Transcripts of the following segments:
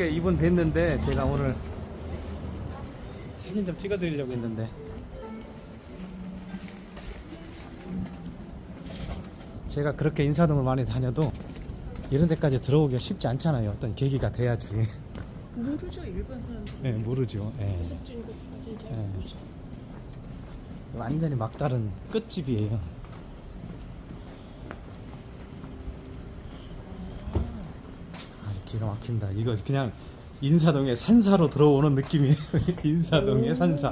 어저께 이분 뵀는데 제가 오늘 사진 좀 찍어드리려고 했는데 제가 그렇게 인사동을 많이 다녀도 이런 데까지 들어오기가 쉽지 않잖아요. 어떤 계기가 돼야지. 모르죠 일반 사람들 네, 모르죠. 예. 잘 네. 모르죠 완전히 막다른 끝집이에요. 기가 막힌다. 이거 그냥 인사동의 산사로 들어오는 느낌이에요. 인사동의 산사.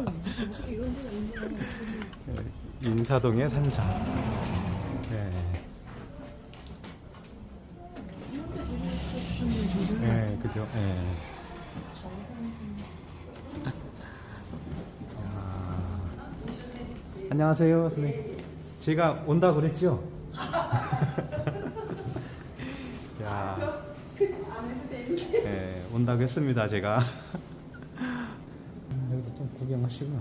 있네 예, 인사동의 산사. 저를 예, 그죠. 예. 정상선 아, 안녕하세요, 선생님. 제가 온다 그랬죠? 야. 네, 온다고 했습니다, 제가. 여기도 좀 구경하시고.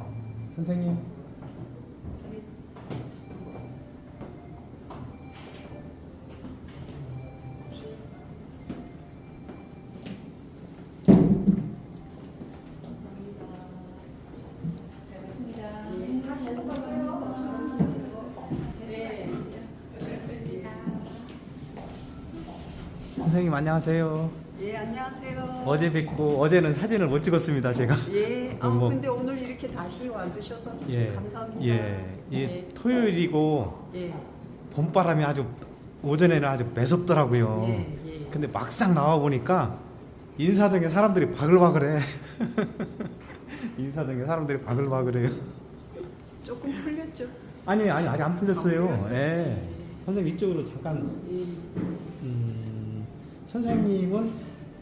음, 선생님. 선생님 안녕하세요. 예, 안녕하세요. 어제 뵙고 어제는 사진을 못 찍었습니다, 제가. 예, 아, 뭐- 근데 오늘 이렇게 다시 와주셔서 예. 감사합니다. 예. 이 예. 토요일이고 예, 봄바람이 아주 오전에는 아주 매섭더라고요. 예, 예. 근데 막상 나와 보니까 인사동에 사람들이 바글바글해. 인사동에 사람들이 바글바글해요. 조금 풀렸죠? 아니 아니 아직 안 풀렸어요. 안 풀렸어요? 예. 선생님 이쪽으로 잠깐. 예. 음, 선생님은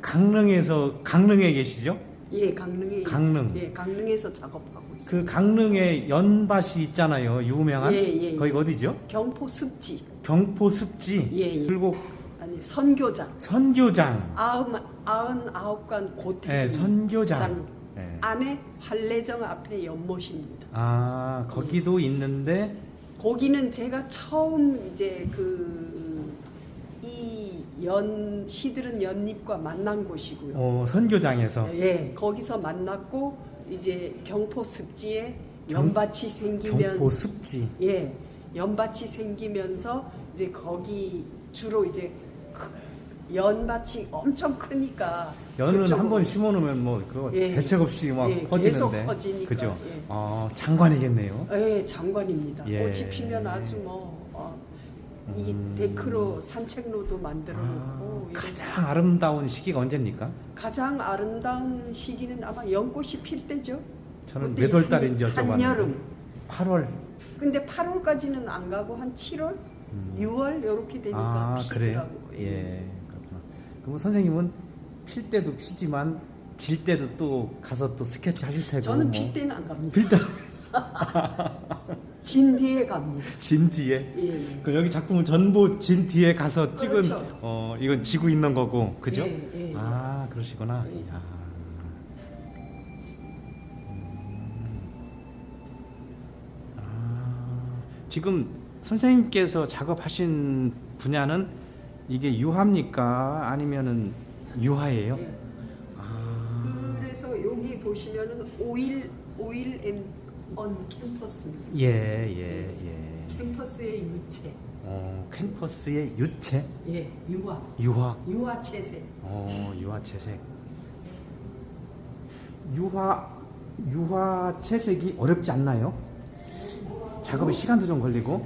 강릉에서 강릉에 계시죠? 예, 강릉에 강릉. 예, 강릉에서 작업하고 있어요. 그 강릉에 연밭이 있잖아요. 유명한. 예, 예, 예. 거기 어디죠? 경포 습지 경포 습지. 예, 예. 그리고 아니 선교장 선교장. 아흔 아흔 아홉 간 고택 예, 선교장. 예. 안에 한례정 앞에 연못입니다. 아, 거기도 있는데 거기는 제가 처음 이제 그이 연 시들은 연잎과 만난 곳이고요. 어, 선교장에서 예, 거기서 만났고 이제 경포 습지에 경- 연밭이 생기면서 경포 습지. 예, 연밭이 생기면서 이제 거기 주로 이제 크- 연밭이 엄청 크니까 연은 그쪽으로- 한 번 심어놓으면 뭐 그거 예. 대책 없이 막 예, 퍼지는데. 계속 퍼지니까, 그죠? 예. 어, 장관이겠네요. 예, 장관입니다. 예. 꽃이 피면 아주 뭐 어, 이 음. 데크로 산책로도 만들어 아, 놓고 이런- 가장 아름다운 시기가 언제입니까? 가장 아름다운 시기는 아마 연꽃이 필 때죠. 저는 몇월 한- 달인지 여쭤봤는데. 한여름. 8월. 근데 8월까지는 안 가고 한 7월, 음. 6월 이렇게 되니까 아, 그래요? 피더라고. 예, 그렇구나. 그럼 선생님은 필 때도 피지만 질 때도 또 가서 또 스케치 하실 테고. 저는 뭐. 필 때는 안 갑니다. 필 때. 진 뒤에 갑니다. 진 뒤에. 예, 예. 그 여기 작품은 전부 진 뒤에 가서 찍은 그렇죠. 어 이건 지구 있는 거고 그죠? 예, 예. 아 그러시구나. 예. 야. 음. 아, 지금 선생님께서 작업하신 분야는 이게 유화입니까 아니면은 유화예요? 예. 아, 그래서 여기 보시면은 오일 오일 앤 언 캠퍼스입니다. 예, 예, 예. 캠퍼스의 유체, 어, 캠퍼스의 유체, 예, 유화, 유화. 유화 채색. 어, 유화 채색. 유화 유화 채색이 어렵지 않나요? 작업에 시간도 좀 걸리고.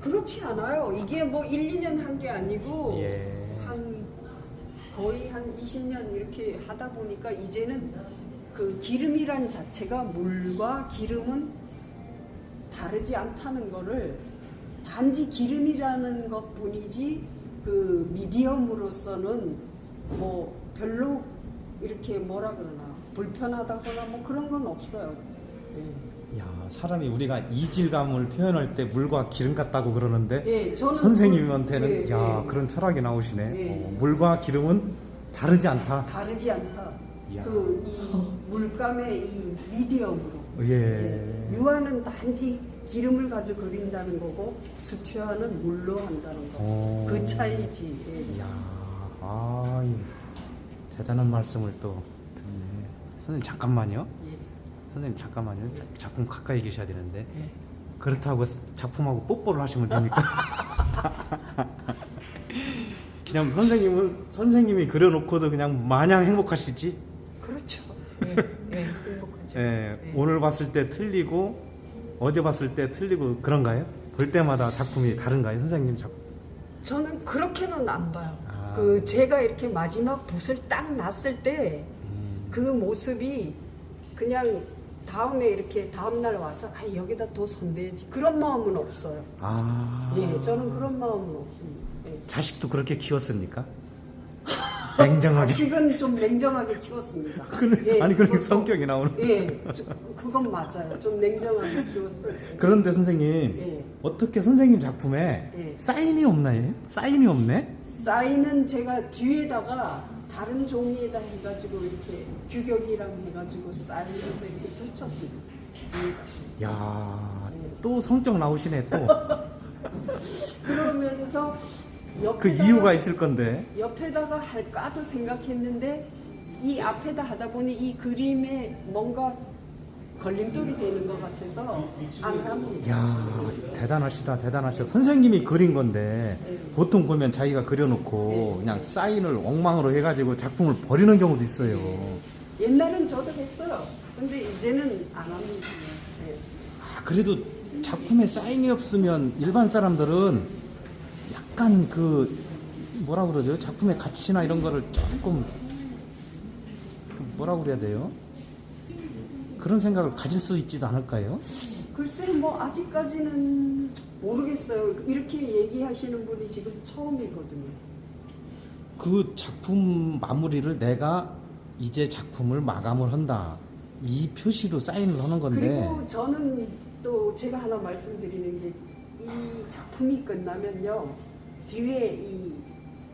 그렇지 않아요. 이게 뭐 1, 2년 한 게 아니고 예. 한 거의 한 20년 이렇게 하다 보니까 이제는 그 기름이란 자체가 물과 기름은 다르지 않다는 거를 단지 기름이라는 것 뿐이지 그 미디엄으로서는 뭐 별로 이렇게 뭐라 그러나 불편하다거나 뭐 그런 건 없어요. 예. 야, 사람이 우리가 이질감을 표현할 때 물과 기름 같다고 그러는데 예, 저는 선생님한테는 예, 야, 예. 그런 철학이 나오시네. 예. 어, 물과 기름은 다르지 않다. 다르지 않다. 그 이 물감의 이 미디엄으로. 예. 유화는 단지 기름을 가지고 그린다는 거고 수채화는 물로 한다는 거. 오. 그 차이지. 예. 이야, 아, 이 대단한 말씀을 또 듣네. 선생님 잠깐만요. 예. 선생님 잠깐만요. 작품 가까이 계셔야 되는데 예. 그렇다고 작품하고 뽀뽀를 하시면 됩니까? 그냥 선생님은 선생님이 그려놓고도 그냥 마냥 행복하시지? 예. 예. 행복하죠. 예, 예. 오늘 봤을 때 틀리고 어제 봤을 때 틀리고 그런가요? 볼 때마다 작품이 다른가요, 선생님 작품? 저는 그렇게는 안 봐요. 아. 그 제가 이렇게 마지막 붓을 딱 놨을 때그 음, 모습이 그냥 다음에 이렇게 다음 날 와서 아 여기다 더 손대야지 그런 마음은 없어요. 아, 예, 저는 그런 마음은 없습니다. 예. 자식도 그렇게 키웠습니까? 냉정하게. 자식은 좀 냉정하게 키웠습니다. 그래, 예, 아니 그렇게 그것도- 성격이 나오는. 예, 저- 그건 맞아요. 좀 냉정하게 키웠어요. 그런데 선생님 예. 어떻게 선생님 작품에 예. 사인이 없나요? 사인이 없네? 사인은 제가 뒤에다가 다른 종이에다 해가지고 이렇게 규격이랑 해가지고 사인해서 이렇게 펼쳤습니다. 야, 예. 또 성격 나오시네 또. 그러면서 그 이유가 있을 건데. 옆에다가 할까도 생각했는데 이 앞에다 하다 보니 이 그림에 뭔가 걸림돌이 되는 것 같아서 안 합니다. 야 대단하시다 대단하셔 선생님이 그린 건데 네. 보통 보면 자기가 그려놓고 그냥 사인을 엉망으로 해가지고 작품을 버리는 경우도 있어요 옛날엔 저도 했어요. 근데 이제는 안 합니다. 네. 아, 그래도 작품에 사인이 없으면 일반 사람들은 약간 그 뭐라 그러죠 작품의 가치나 이런 거를 조금 그 뭐라 그래야 돼요 그런 생각을 가질 수 있지도 않을까요? 글쎄 뭐 아직까지는 모르겠어요. 이렇게 얘기하시는 분이 지금 처음이거든요. 그 작품 마무리를 내가 이제 작품을 마감을 한다. 이 표시로 사인을 하는 건데. 그리고 저는 또 제가 하나 말씀드리는 게 이 작품이 끝나면요 뒤에 이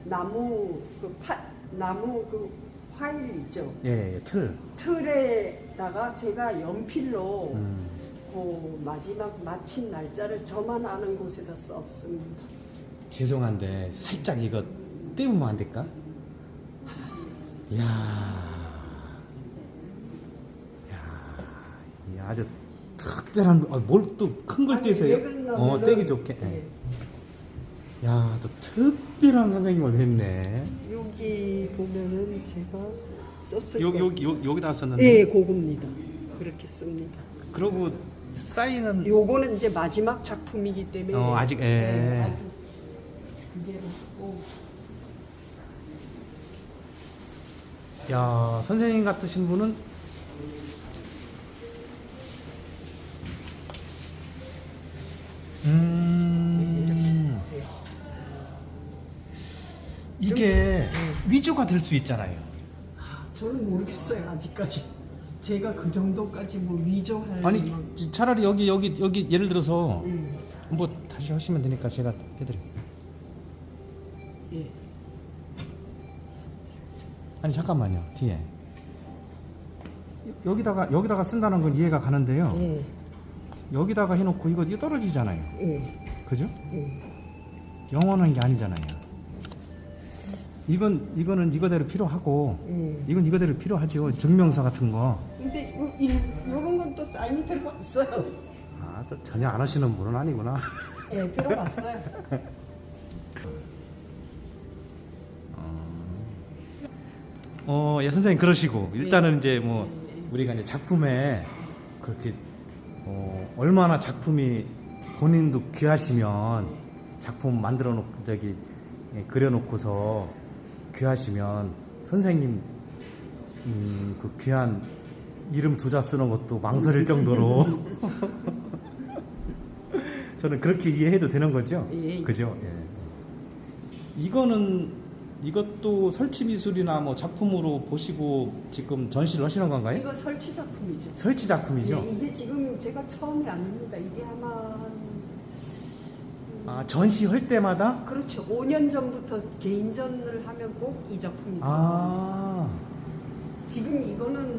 나무 그 파, 나무 그 파일 있죠 예, 예, 틀. 틀에다가 제가 연필로 음. 그 마지막 마친 날짜를 저만 아는 곳에다 썼습니다. 죄송한데 살짝 이거 떼우면 안 될까? 이야. 야, 이 아주 특별한 아, 뭘 또 큰 걸 아니, 떼세요? 왜 어, 떼기 좋게. 예. 네. 야, 또 특별한 선생님을 뵙네. 여기 보면은 제가 썼을 거. 여기 여기 여기다 썼는데. 예, 그겁니다. 그렇게 씁니다. 그러고 사인은 요거는 이제 마지막 작품이기 때문에 어, 아직, 예. 네, 아직 그게 없고 야 선생님 같으신 분은 이게 위조가 될 수 있잖아요. 아, 저는 모르겠어요 아직까지. 제가 그 정도까지 뭐 위조할 아니 막- 차라리 여기 여기 여기 예를 들어서 예, 뭐 다시 하시면 되니까 제가 해드려. 예. 아니 잠깐만요 뒤에 여- 여기다가 여기다가 쓴다는 건 이해가 가는데요. 예, 여기다가 해놓고 이거 이거 떨어지잖아요. 예, 그죠? 예. 영원한 게 아니잖아요. 이건 이거는 이거대로 필요하고 예. 이건 이거대로 필요하죠. 증명서 같은 거. 근데 요, 이, 요런 건 또 사인이 들어갔어요. 아, 또 전혀 안 하시는 분은 아니구나. 예, 들어갔어요. 어, 예 선생님 그러시고 일단은 예. 이제 뭐. 우리가 이제 작품에 그렇게 어, 얼마나 작품이 본인도 귀하시면 작품 만들어 놓고 저기 예, 그려 놓고서 귀하시면 선생님 음, 그 귀한 이름 두 자 쓰는 것도 망설일 정도로 저는 그렇게 이해해도 되는 거죠? 예, 예. 그죠? 예. 이거는 이것도 설치 미술이나 뭐 작품으로 보시고 지금 전시를 하시는 건가요? 이거 설치 작품이죠. 설치 작품이죠? 예, 이게 지금 제가 처음이 아닙니다. 이게 아마 한 아 전시할 때마다 그렇죠. 5년 전부터 개인전을 하면 꼭 이 작품이 들어갑니다. 아 지금 이거는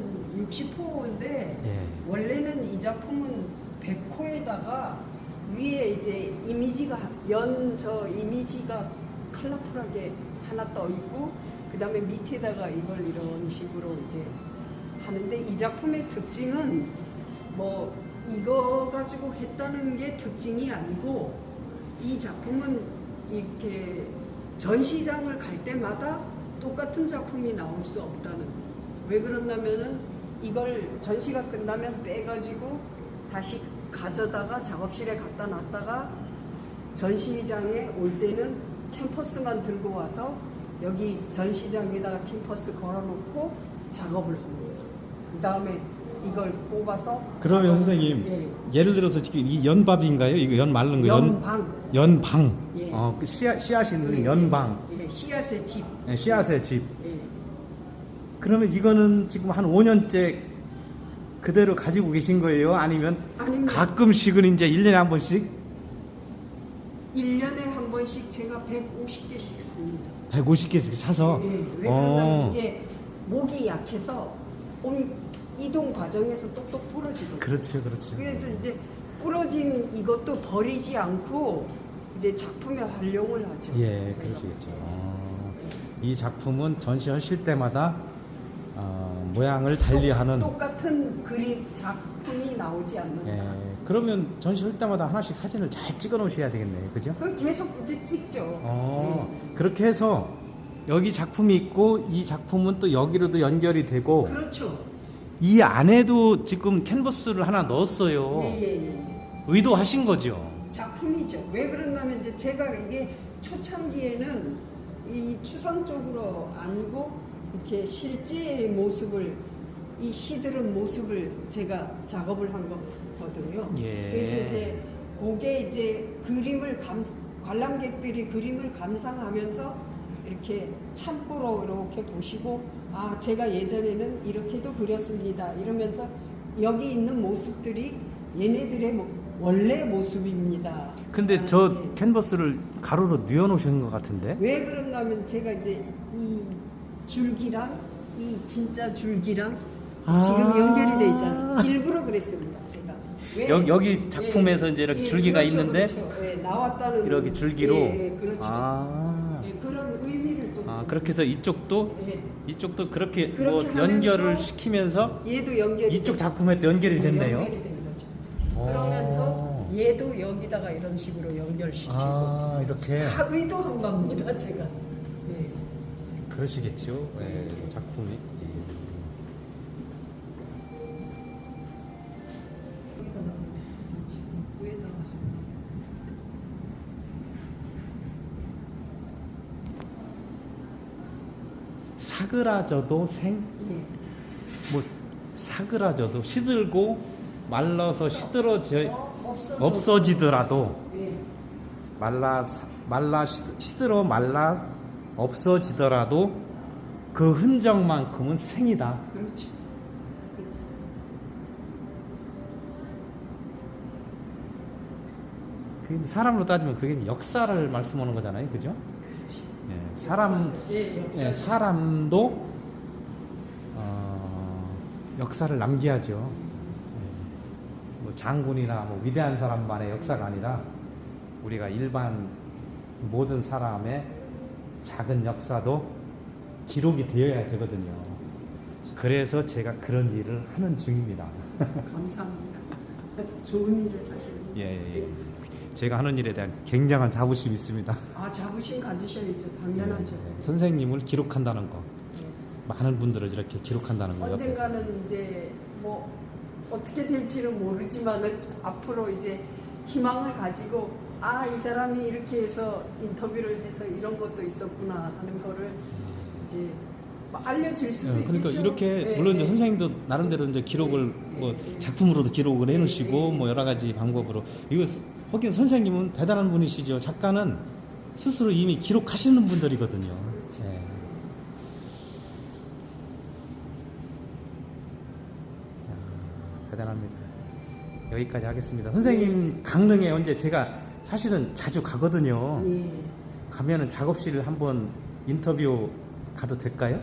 60호인데 예. 원래는 이 작품은 백호에다가 위에 이제 이미지가 연 저 이미지가 컬러풀하게 하나 떠 있고 그 다음에 밑에다가 이걸 이런 식으로 이제 하는데 이 작품의 특징은 뭐 이거 가지고 했다는 게 특징이 아니고 이 작품은 이렇게 전시장을 갈 때마다 똑같은 작품이 나올 수 없다는 거. 왜 그러냐면은 이걸 전시가 끝나면 빼가지고 다시 가져다가 작업실에 갖다 놨다가 전시장에 올 때는 캠퍼스만 들고 와서 여기 전시장에다가 캠퍼스 걸어놓고 작업을 합니다. 그 다음에 이걸 뽑아서 그러면 작업- 선생님 예. 예를 들어서 지금 이 연밥인가요? 이거 연 말른 거 연, 연방 연방. 예. 어, 그 씨앗, 씨앗이 있는 예, 연방. 예, 씨앗의 집 예, 씨앗의 집. 예. 그러면 이거는 지금 한 5년째 그대로 가지고 계신 거예요? 아니면 아니면 가끔씩은 이제 1년에 한 번씩 1년에 한 번씩 제가 150개씩 삽니다. 150개씩 사서 예, 왜 어. 그러냐면 이게 목이 약해서 온 이동 과정에서 똑똑 부러지거든요. 그렇죠, 그렇죠. 그래서 이제 부러진 이것도 버리지 않고 이제 작품에 활용을 하죠. 예, 제가. 그러시겠죠. 어, 이 작품은 전시하실 때마다 어, 모양을 달리하는 똑같은 그림 작품이 나오지 않는다. 예, 그러면 전시할 때마다 하나씩 사진을 잘 찍어 놓으셔야 되겠네요. 그죠? 그 계속 이제 찍죠. 어, 예. 그렇게 해서 여기 작품이 있고 이 작품은 또 여기로도 연결이 되고 그렇죠. 이 안에도 지금 캔버스를 하나 넣었어요. 예, 예, 예. 의도하신 거죠. 작품이죠. 왜 그러냐면 이제 제가 이게 초창기에는 이 추상 쪽으로 아니고 이렇게 실제의 모습을 이 시들은 모습을 제가 작업을 한 거거든요. 예. 그래서 이제 그게 이제 그림을 감 관람객들이 그림을 감상하면서 이렇게 참고로 이렇게 보시고 아 제가 예전에는 이렇게도 그렸습니다 이러면서 여기 있는 모습들이 얘네들의 모- 원래 모습입니다. 근데 아, 저 예. 캔버스를 가로로 뉘어 놓으신 것 같은데. 왜 그런가면 제가 이제 이 줄기랑 이 진짜 줄기랑 아. 지금 연결이 돼 있잖아요. 일부러 그랬습니다. 제가 왜? 여- 여기 작품에서 이제 이렇게 줄기가 그렇죠, 있는데 그렇죠. 예, 나왔다는 이렇게 줄기로. 예, 예, 그렇죠. 아. 예, 그런 의미를 또 아, 그렇게 해서 이쪽도 예, 이쪽도 그렇게, 그렇게 뭐 연결을 시키면서 얘도 연결이 이쪽 돼- 작품에 또 연결이 예, 됐네요. 연결이 된 거죠. 오. 그러면서 얘도 여기다가 이런 식으로 연결시키고 아, 이렇게 다 의도한 겁니다, 제가. 예. 그러시겠죠. 예, 작품이. 예. 여기다가 지금 위에다가 사그라져도 생, 예. 뭐 사그라져도 시들고 말라서 시들어져. 없어지더라도 예. 말라 사- 말라 시- 시들어 말라 없어지더라도 그 흔적만큼은 생이다. 이제 사람으로 따지면 그게 역사를 말씀하는 거잖아요, 그죠? 예, 사람 예, 사람도 어, 역사를 남겨야죠. 예. 뭐 장군이나 뭐 위대한 사람만의 역사가 아니라 우리가 일반 모든 사람의 작은 역사도 기록이 되어야 되거든요. 그래서 제가 그런 일을 하는 중입니다. 감사합니다. 좋은 일을 하시는. 예, 예, 예. 제가 하는 일에 대한 굉장한 자부심이 있습니다. 아 자부심 가지셔야죠. 당연하죠. 예, 선생님을 기록한다는 거, 예. 많은 분들을 이렇게 기록한다는 거. 옆에서. 언젠가는 이제 뭐 어떻게 될지는 모르지만은 앞으로 이제 희망을 가지고 아 이 사람이 이렇게 해서 인터뷰를 해서 이런 것도 있었구나 하는 거를 이제 뭐 알려줄 수도 예, 그러니까 있겠죠. 이렇게 예, 물론 이제 예. 선생님도 나름대로 이제 기록을 예, 뭐 예, 예. 작품으로도 기록을 해놓으시고 예, 예. 뭐 여러 가지 방법으로 이거 하긴 선생님은 대단한 분이시죠. 작가는 스스로 이미 기록하시는 분들이거든요. 예. 야, 대단합니다. 여기까지 하겠습니다. 선생님 강릉에 언제 제가 사실은 자주 가거든요. 예. 가면은 작업실 한번 인터뷰 가도 될까요?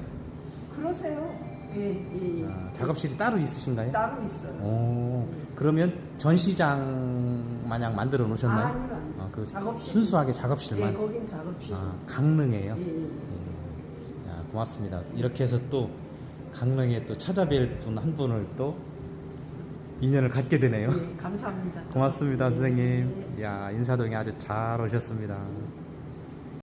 그러세요. 예, 예, 예. 아, 작업실이 따로 있으신가요? 따로 있어요. 오, 그러면 전시장 마냥 만들어 놓으셨나요? 아니요, 아니요. 아, 그 작업실. 순수하게 예, 작업실만. 거긴 작업실. 아, 강릉이에요. 예, 예. 예. 야, 고맙습니다. 이렇게 해서 또 강릉에 또 찾아뵐 분 한 분을 또 인연을 갖게 되네요. 예, 감사합니다. 고맙습니다, 예, 선생님. 예. 야, 인사동에 아주 잘 오셨습니다.